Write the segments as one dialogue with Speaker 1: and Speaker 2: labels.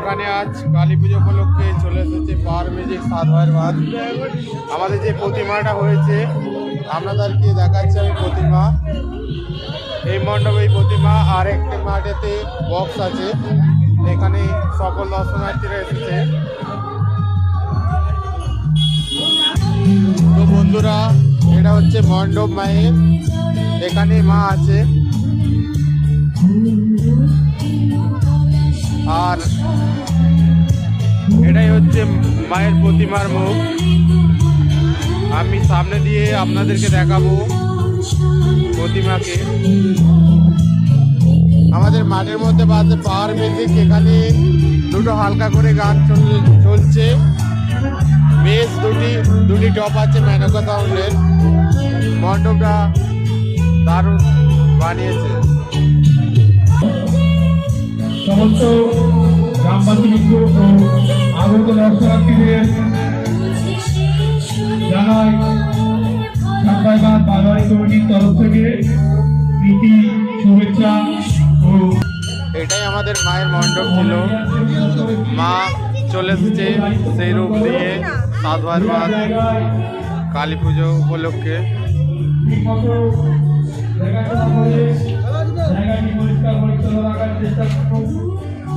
Speaker 1: এখানে আজ কালী পুজো উপলক্ষে চলে এসেছে পাওয়ার মিউজিক সাত ভাইয়ের বাদ আমাদের যে প্রতিমাটা হয়েছে, আপনাদেরকে দেখাচ্ছি আমি প্রতিমা। এই মণ্ডপে প্রতিমা আর একটি মাঠেতে বক্স আছে। এখানে সকল দর্শনার্থীরা এসেছে। তো বন্ধুরা, এটা হচ্ছে মণ্ডপ মায়ের। এখানে মা আছে। আর এটাই হচ্ছে মায়ের প্রতিমার মুখ। আমি সামনে দিয়ে আপনাদেরকে দেখাবো প্রতিমাকে। আমাদের মাঠের মধ্যে বাজে পাওয়ার মিউজিক এখানে দুটো হালকা করে গান চল- চলছে। বেশ দুটি দুটি টপ আছে মেনকা সাউন্ডের মণ্ডপটা দারুণ বানিয়েছে।
Speaker 2: সমস্ত ও আগত দর্শনার্থীদের জানাই সাতবাইবাদ বারোয়ারি কমিটির তরফ থেকে প্রীতি শুভেচ্ছা ও
Speaker 1: এটাই আমাদের মায়ের মণ্ডপ ছিল। মা চলে এসেছে সেই রূপ দিয়ে সাতবার বাদ কালী পুজো উপলক্ষে।
Speaker 2: ঠিকমতো দেখাশোনা করে জায়গাটি পরিষ্কার পরিচ্ছন্ন রাখার চেষ্টা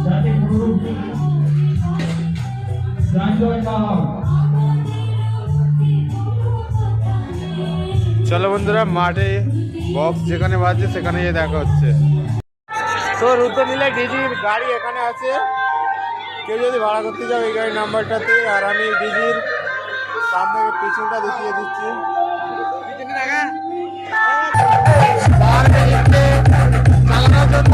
Speaker 2: যাতে কোনো যানজট না হয়
Speaker 1: চলো বন্ধুরা মাঠে বক্স যেখানে বাজছে সেখানে গিয়ে দেখা হচ্ছে। তো রুদ্রনীলা ডিজির গাড়ি এখানে আছে। কেউ যদি ভাড়া করতে যাও এই গাড়ির নাম্বারটাতে আর আমি ডিজির সামনে পিছনটা দেখিয়ে দিচ্ছি। পাহাড় চালানোর জন্য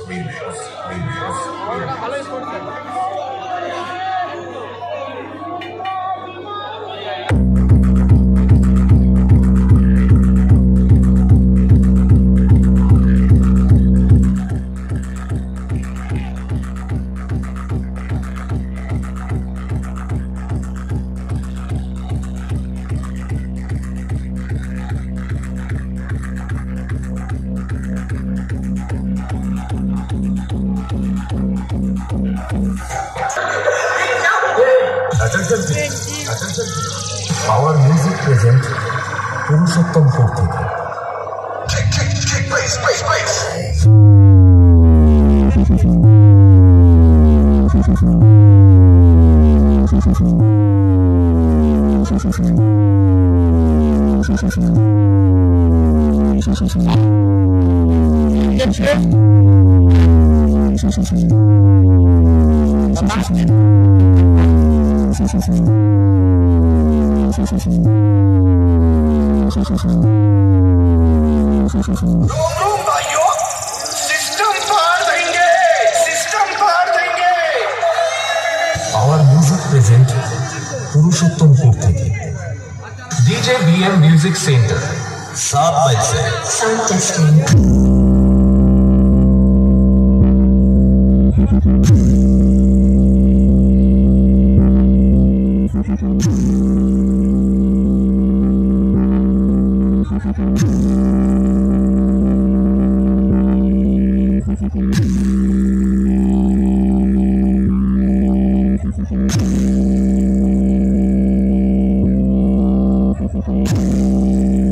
Speaker 3: Attention. Attention. Our music presents. Purushottam Portika. Check, check, Kick, please, please, please.
Speaker 4: Thank you.
Speaker 3: Our music present Purushottampur থেকে। ডিজে বিএম মিউজিক সেন্টার সাত বাইসে
Speaker 5: সাত Amen.